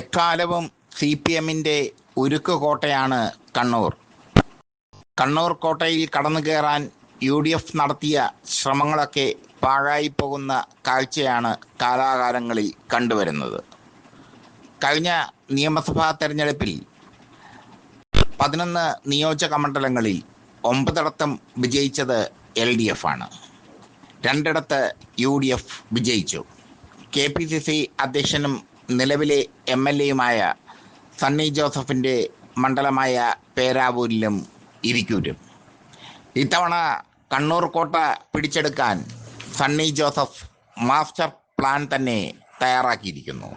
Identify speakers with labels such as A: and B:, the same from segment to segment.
A: എക്കാലവും C P എമ്മിന്റെ ഉരുക്ക് കോട്ടയാണ് കണ്ണൂർ. കണ്ണൂർ കോട്ടയിൽ കടന്നു കയറാൻ യു ഡി എഫ് നടത്തിയ ശ്രമങ്ങളൊക്കെ പാഴായി പോകുന്ന കാഴ്ചയാണ് കാലാകാലങ്ങളിൽ കണ്ടുവരുന്നത്. കഴിഞ്ഞ നിയമസഭാ തെരഞ്ഞെടുപ്പിൽ പതിനൊന്ന് നിയോജക മണ്ഡലങ്ങളിൽ ഒമ്പതിടത്തും വിജയിച്ചത് എൽ ഡി എഫ് ആണ്. രണ്ടിടത്ത് യു ഡി എഫ് വിജയിച്ചു. കെ പി സി സി അധ്യക്ഷനും നിലവിലെ എം എൽ എയുമായ സണ്ണി ജോസഫിന്റെ മണ്ഡലമായ പേരാവൂരിലും ഇരിക്കൂരും. ഇത്തവണ കണ്ണൂർ കോട്ട പിടിച്ചെടുക്കാൻ സണ്ണി ജോസഫ് മാസ്റ്റർ പ്ലാൻ തന്നെ തയ്യാറാക്കിയിരിക്കുന്നു.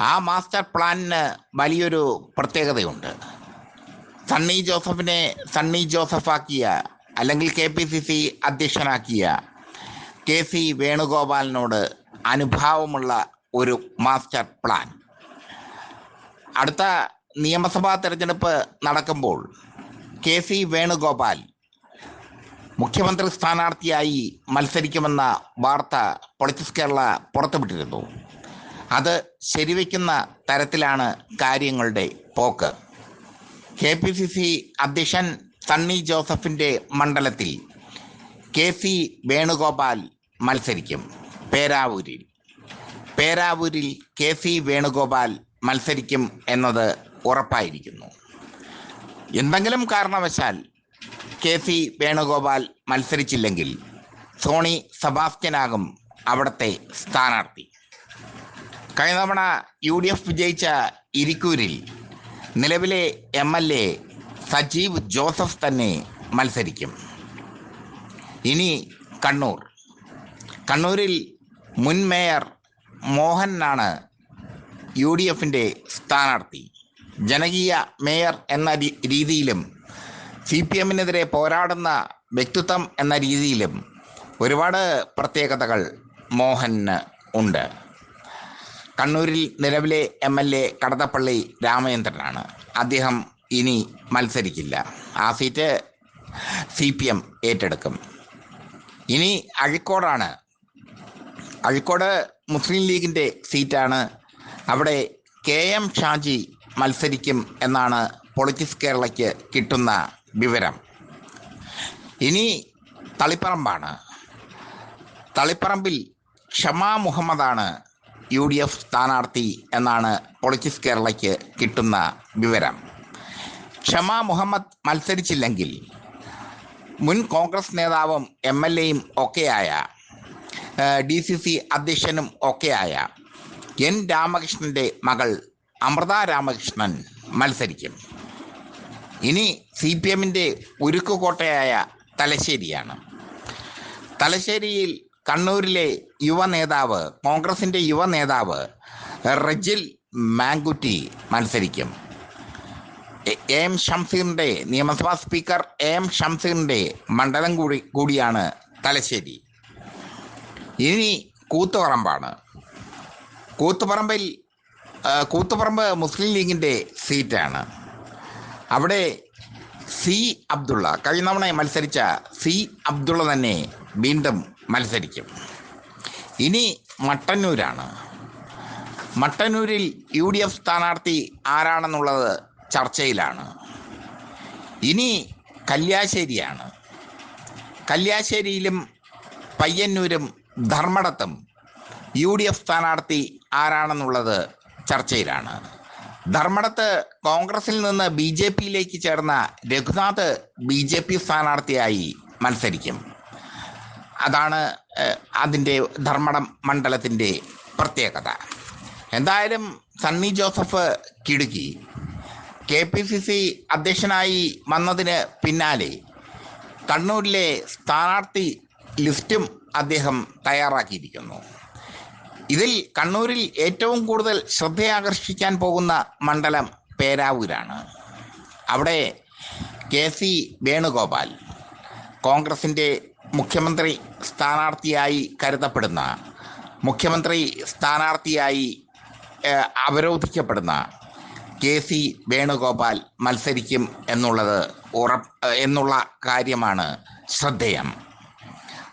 A: ആ മാസ്റ്റർ പ്ലാനിന് വലിയൊരു പ്രത്യേകതയുണ്ട്. സണ്ണി ജോസഫിനെ സണ്ണി ജോസഫാക്കിയ അല്ലെങ്കിൽ കെ പി സി സി അധ്യക്ഷനാക്കിയ കെ സി വേണുഗോപാലിനോട് അനുഭാവമുള്ള ഒരു മാസ്റ്റർ പ്ലാൻ. അടുത്ത നിയമസഭാ തെരഞ്ഞെടുപ്പ് നടക്കുമ്പോൾ കെ സി വേണുഗോപാൽ മുഖ്യമന്ത്രി സ്ഥാനാർത്ഥിയായി മത്സരിക്കുമെന്ന വാർത്ത പൊളിറ്റിക്സ് കേരള പുറത്തുവിട്ടിരുന്നു. അത് ശരിവയ്ക്കുന്ന തരത്തിലാണ് കാര്യങ്ങളുടെ പോക്ക്. കെ പി സി സി അധ്യക്ഷൻ സണ്ണി ജോസഫിന്റെ മണ്ഡലത്തിൽ കെ സി വേണുഗോപാൽ മത്സരിക്കും. പേരാവൂരിൽ. പേരാവൂരിൽ കെ സി വേണുഗോപാൽ മത്സരിക്കും എന്നത് ഉറപ്പായിരിക്കുന്നു. എന്തെങ്കിലും കാരണവശാൽ കെ സി വേണുഗോപാൽ മത്സരിച്ചില്ലെങ്കിൽ സോണി സബാസ്റ്റ്യനാകും അവിടുത്തെ സ്ഥാനാർത്ഥി. കഴിഞ്ഞ തവണ യു ഡി എഫ് വിജയിച്ച ഇരിക്കൂരിൽ നിലവിലെ M L A Sajeev Joseph തന്നെ മത്സരിക്കും. ഇനി കണ്ണൂർ. കണ്ണൂരിൽ മുൻ മേയർ മോഹനാണ് യു ഡി എഫിന്റെ സ്ഥാനാർത്ഥി. ജനകീയ മേയർ എന്ന രീതിയിലും സി പി എമ്മിനെതിരെ പോരാടുന്ന വ്യക്തിത്വം എന്ന രീതിയിലും ഒരുപാട് പ്രത്യേകതകൾ മോഹന് ഉണ്ട്. കണ്ണൂരിൽ നിലവിലെ എം എൽ എ കടത്തപ്പള്ളി രാമചന്ദ്രനാണ്. അദ്ദേഹം ഇനി മത്സരിക്കില്ല. ആ സീറ്റ് സി പി എം ഏറ്റെടുക്കും. ഇനി അഴിക്കോടാണ്. അഴിക്കോട് മുസ്ലിം ലീഗിന്റെ സീറ്റാണ്. അവിടെ കെ എം ഷാജി മത്സരിക്കും എന്നാണ് പൊളിറ്റിക്സ് കേരളയ്ക്ക് കിട്ടുന്ന വിവരം. ഇനി തളിപ്പറമ്പാണ്. തളിപ്പറമ്പിൽ ഷമാ മുഹമ്മദാണ് യു ഡി എഫ് സ്ഥാനാർത്ഥി എന്നാണ് പൊളിറ്റിക്സ് കേരളയ്ക്ക് കിട്ടുന്ന വിവരം. ഷമാ മുഹമ്മദ് മത്സരിച്ചില്ലെങ്കിൽ മുൻ കോൺഗ്രസ് നേതാവും എം എൽ എയും ഒക്കെയായ ഡി സി സി അധ്യക്ഷനും ഒക്കെയായ എൻ രാമകൃഷ്ണന്റെ മകൾ അമൃത രാമകൃഷ്ണൻ മത്സരിക്കും. ഇനി സി പി എമ്മിന്റെ ഉരുക്കുകോട്ടയായ തലശ്ശേരിയാണ്. തലശ്ശേരിയിൽ കണ്ണൂരിലെ യുവ നേതാവ് കോൺഗ്രസിന്റെ യുവ നേതാവ് റജിൽ മാങ്കുറ്റി മത്സരിക്കും. എ എ ഷംസീറിന്റെ നിയമസഭാ സ്പീക്കർ എ എം ഷംസീറിന്റെ മണ്ഡലം കൂടി കൂടിയാണ് തലശ്ശേരി. ഇനി കൂത്തുപറമ്പാണ്. കൂത്തുപറമ്പിൽ കൂത്തുപറമ്പ് മുസ്ലിം ലീഗിന്റെ സീറ്റാണ്. അവിടെ സി അബ്ദുള്ള കഴിഞ്ഞ തവണ മത്സരിച്ച സി അബ്ദുള്ള തന്നെ വീണ്ടും മത്സരിക്കും. ഇനി മട്ടന്നൂരാണ്. മട്ടന്നൂരിൽ യു ഡി എഫ് സ്ഥാനാർത്ഥി ആരാണെന്നുള്ളത് ചർച്ചയിലാണ്. ഇനി കല്യാശ്ശേരിയാണ്. കല്യാശ്ശേരിയിലും പയ്യന്നൂരും ധർമ്മടത്തും. യു ഡി എഫ് സ്ഥാനാർത്ഥി ആരാണെന്നുള്ളത് ചർച്ചയിലാണ്. ധർമ്മടത്ത് കോൺഗ്രസിൽ നിന്ന് ബി ജെ പിയിലേക്ക് ചേർന്ന രഘുനാഥ് ബി ജെ പി സ്ഥാനാർത്ഥിയായി മത്സരിക്കും. അതാണ് അതിന്റെ ധർമ്മടം മണ്ഡലത്തിന്റെ പ്രത്യേകത. എന്തായാലും സണ്ണി ജോസഫ് കിടുക്കി. കെ പി സി സി അധ്യക്ഷനായി വന്നതിന് പിന്നാലെ കണ്ണൂരിലെ സ്ഥാനാർത്ഥി ലിസ്റ്റും അദ്ദേഹം തയ്യാറാക്കിയിരിക്കുന്നു. ഇതിൽ കണ്ണൂരിൽ ഏറ്റവും കൂടുതൽ ശ്രദ്ധയാകർഷിക്കാൻ പോകുന്ന മണ്ഡലം പേരാവൂരാണ്. അവിടെ കെ സി വേണുഗോപാൽ കോൺഗ്രസിന്റെ മുഖ്യമന്ത്രി സ്ഥാനാർത്ഥിയായി കരുതപ്പെടുന്ന മുഖ്യമന്ത്രി സ്ഥാനാർത്ഥിയായി അവരോധിക്കപ്പെടുന്ന കെ സി വേണുഗോപാൽ മത്സരിക്കും എന്നുള്ളത് ഉറപ്പ് എന്നുള്ള കാര്യമാണ് ശ്രദ്ധേയം.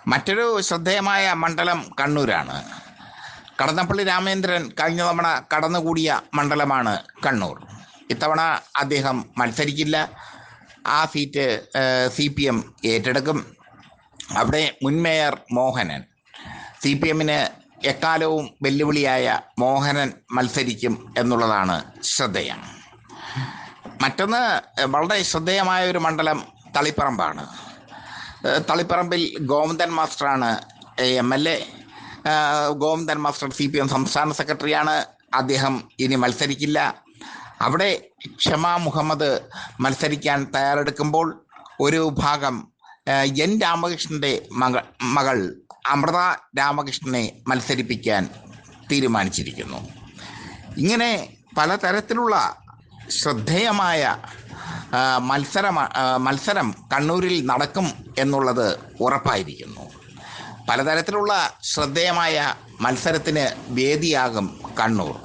A: മറ്റൊരു ശ്രദ്ധേയമായ മണ്ഡലം കണ്ണൂരാണ്. കടന്നപ്പള്ളി രാമേന്ദ്രൻ കഴിഞ്ഞ തവണ കടന്നുകൂടിയ മണ്ഡലമാണ് കണ്ണൂർ. ഇത്തവണ അദ്ദേഹം മത്സരിക്കില്ല. ആ സീറ്റ് സി പി എം ഏറ്റെടുക്കും. അവിടെ മുൻ മേയർ മോഹനൻ. സി പി എമ്മിന് എക്കാലവും വെല്ലുവിളിയായ മോഹനൻ മത്സരിക്കും എന്നുള്ളതാണ് ശ്രദ്ധേയം. മറ്റൊന്ന് വളരെ ശ്രദ്ധേയമായ ഒരു മണ്ഡലം തളിപ്പറമ്പാണ്. തളിപ്പറമ്പിൽ Govindan മാസ്റ്ററാണ് M L A. Govindan master C P M സംസ്ഥാന സെക്രട്ടറിയാണ്. അദ്ദേഹം ഇനി മത്സരിക്കില്ല. അവിടെ ക്ഷമ മുഹമ്മദ് മത്സരിക്കാൻ തയ്യാറെടുക്കുമ്പോൾ ഒരു ഭാഗം എൻ രാമകൃഷ്ണന്റെ മകൾ മകൾ അമൃത രാമകൃഷ്ണനെ മത്സരിപ്പിക്കാൻ തീരുമാനിച്ചിരിക്കുന്നു. ഇങ്ങനെ പലതരത്തിലുള്ള ശ്രദ്ധേയമായ മത്സരം മത്സരം കണ്ണൂരിൽ നടക്കും എന്നുള്ളത് ഉറപ്പായിരിക്കുന്നു. പലതരത്തിലുള്ള ശ്രദ്ധേയമായ മത്സരത്തിന് വേദിയാകും കണ്ണൂർ.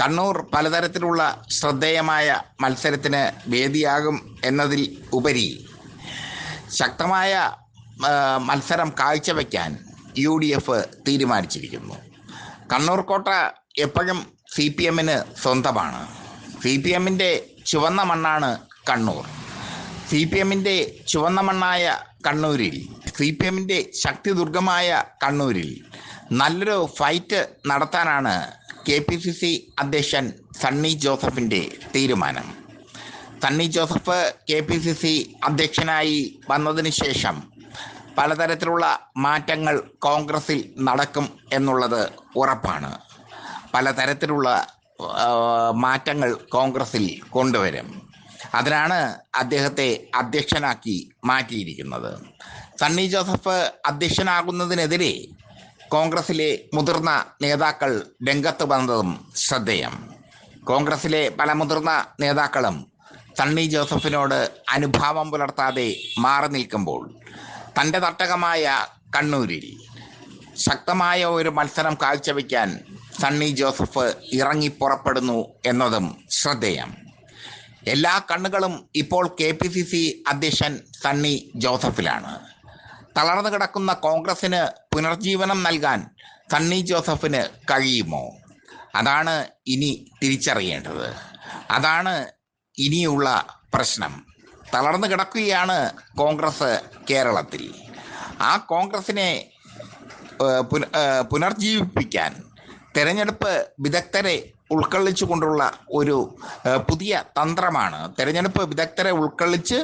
A: കണ്ണൂർ പലതരത്തിലുള്ള ശ്രദ്ധേയമായ മത്സരത്തിന് വേദിയാകും എന്നതിൽ ഉപരി ശക്തമായ മത്സരം കാഴ്ചവെക്കാൻ യു ഡി എഫ് തീരുമാനിച്ചിരിക്കുന്നു. കണ്ണൂർ കോട്ട എപ്പോഴും സി പി എമ്മിന് സ്വന്തമാണ്. സി പി എമ്മിന്റെ ചുവന്ന മണ്ണാണ് കണ്ണൂർ. സി പി എമ്മിന്റെ ചുവന്ന മണ്ണായ കണ്ണൂരിൽ സി പി എമ്മിന്റെ ശക്തിദുർഗമായ കണ്ണൂരിൽ നല്ലൊരു ഫൈറ്റ് നടത്താനാണ് കെ പി സി സി അധ്യക്ഷൻ സണ്ണി ജോസഫിന്റെ തീരുമാനം. Sunny Joseph K P C C അധ്യക്ഷനായി വന്നതിന് ശേഷം പലതരത്തിലുള്ള മാറ്റങ്ങൾ കോൺഗ്രസിൽ നടക്കും എന്നുള്ളത് ഉറപ്പാണ്. പലതരത്തിലുള്ള മാറ്റങ്ങൾ കോൺഗ്രസിൽ കൊണ്ടുവരും. അതിനാണ് അദ്ദേഹത്തെ അധ്യക്ഷനാക്കി മാറ്റിയിരിക്കുന്നത്. സണ്ണി ജോസഫ് അധ്യക്ഷനാകുന്നതിനെതിരെ കോൺഗ്രസിലെ മുതിർന്ന നേതാക്കൾ രംഗത്ത് വന്നതും ശ്രദ്ധേയം. കോൺഗ്രസിലെ പല മുതിർന്ന നേതാക്കളും സണ്ണി ജോസഫിനോട് അനുഭാവം പുലർത്താതെ മാറി നിൽക്കുമ്പോൾ തന്റെ തട്ടകമായ കണ്ണൂരിൽ ശക്തമായ ഒരു മത്സരം കാഴ്ചവെക്കാൻ സണ്ണി ജോസഫ് ഇറങ്ങി പുറപ്പെടുന്നു എന്നതും ശ്രദ്ധേയം. എല്ലാ കണ്ണുകളും ഇപ്പോൾ കെ പി സി സി അധ്യക്ഷൻ സണ്ണി ജോസഫിലാണ്. തളർന്നു കിടക്കുന്ന കോൺഗ്രസിന് പുനർജീവനം നൽകാൻ സണ്ണി ജോസഫിന് കഴിയുമോ? അതാണ് ഇനി തിരിച്ചറിയേണ്ടത്. അതാണ് ഇനിയുള്ള പ്രശ്നം. തളർന്നു കിടക്കുകയാണ് കോൺഗ്രസ് കേരളത്തിൽ. ആ കോൺഗ്രസിനെ പുനർജീവിപ്പിക്കാൻ തെരഞ്ഞെടുപ്പ് വിദഗ്ധരെ ഉൾക്കൊള്ളിച്ചുകൊണ്ടുള്ള ഒരു പുതിയ തന്ത്രമാണ്. തെരഞ്ഞെടുപ്പ് വിദഗ്ധരെ ഉൾക്കൊള്ളിച്ച്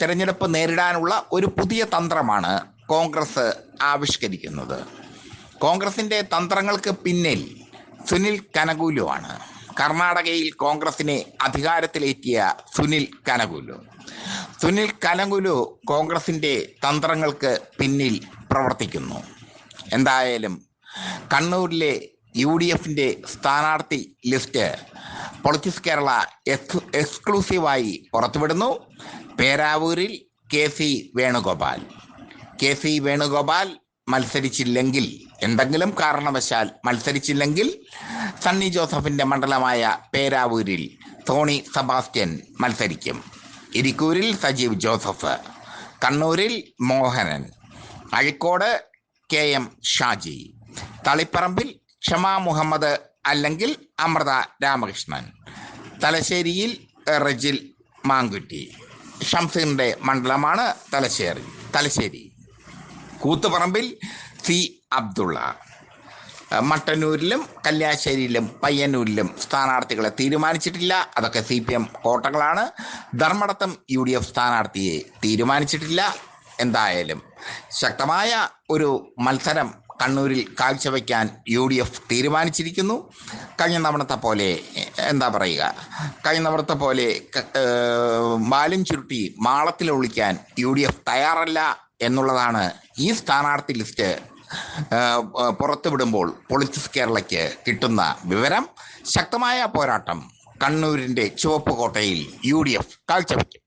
A: തെരഞ്ഞെടുപ്പ് നേരിടാനുള്ള ഒരു പുതിയ തന്ത്രമാണ് കോൺഗ്രസ് ആവിഷ്കരിക്കുന്നത്. കോൺഗ്രസിന്റെ തന്ത്രങ്ങൾക്ക് പിന്നിൽ സുനിൽ കനകൂലുവാണ് കർണാടകയിൽ കോൺഗ്രസിനെ അധികാരത്തിലേറ്റിയ സുനിൽ കനകുലു. സുനിൽ കനകുലു കോൺഗ്രസിന്റെ തന്ത്രങ്ങൾക്ക് പിന്നിൽ പ്രവർത്തിക്കുന്നു. എന്തായാലും കണ്ണൂരിലെ യു ഡി എഫിന്റെ സ്ഥാനാർത്ഥി ലിസ്റ്റ് പൊളിറ്റിക്സ് കേരള എക്സ്ക്ലൂസീവായി പുറത്തുവിടുന്നു. പേരാവൂരിൽ K C Venugopal. K C Venugopal മത്സരിച്ചില്ലെങ്കിൽ എന്തെങ്കിലും കാരണവശാൽ മത്സരിച്ചില്ലെങ്കിൽ സണ്ണി ജോസഫിന്റെ മണ്ഡലമായ പേരാവൂരിൽ സോണി സെബാസ്റ്റ്യൻ മത്സരിക്കും. ഇരിക്കൂരിൽ സജീവ് ജോസഫ് കണ്ണൂരിൽ മോഹനൻ അഴിക്കോട് കെ എം ഷാജി തളിപ്പറമ്പിൽ ക്ഷമ മുഹമ്മദ് അല്ലെങ്കിൽ അമൃത രാമകൃഷ്ണൻ. തലശ്ശേരിയിൽ റജിൽ മാങ്കുറ്റി. ഷംസിന്റെ മണ്ഡലമാണ് തലശ്ശേരി തലശ്ശേരി. കൂത്തുപറമ്പിൽ സി അബ്ദുള്ള. മട്ടന്നൂരിലും കല്യാശ്ശേരിയിലും പയ്യന്നൂരിലും സ്ഥാനാർത്ഥികളെ തീരുമാനിച്ചിട്ടില്ല. അതൊക്കെ സി പി എം കോട്ടകളാണ്. ധർമ്മടത്തം യു ഡി എഫ് സ്ഥാനാർത്ഥിയെ തീരുമാനിച്ചിട്ടില്ല. എന്തായാലും ശക്തമായ ഒരു മത്സരം കണ്ണൂരിൽ കാഴ്ചവെക്കാൻ യു ഡി എഫ് തീരുമാനിച്ചിരിക്കുന്നു. കഴിഞ്ഞ തവണത്തെ പോലെ എന്താ പറയുക? കഴിഞ്ഞ തവണത്തെ പോലെ ബാലും ചുരുട്ടി മാളത്തിൽ ഒളിക്കാൻ യു ഡി എഫ് തയ്യാറല്ല എന്നുള്ളതാണ് ഈ സ്ഥാനാർത്ഥി ലിസ്റ്റ് പുറത്തുവിടുമ്പോൾ പൊളിറ്റിക്സ് കേരളയ്ക്ക് കിട്ടുന്ന വിവരം. ശക്തമായ പോരാട്ടം കണ്ണൂരിന്റെ ചുവപ്പ് കോട്ടയിൽ യു ഡി എഫ് കാഴ്ചവെക്കും.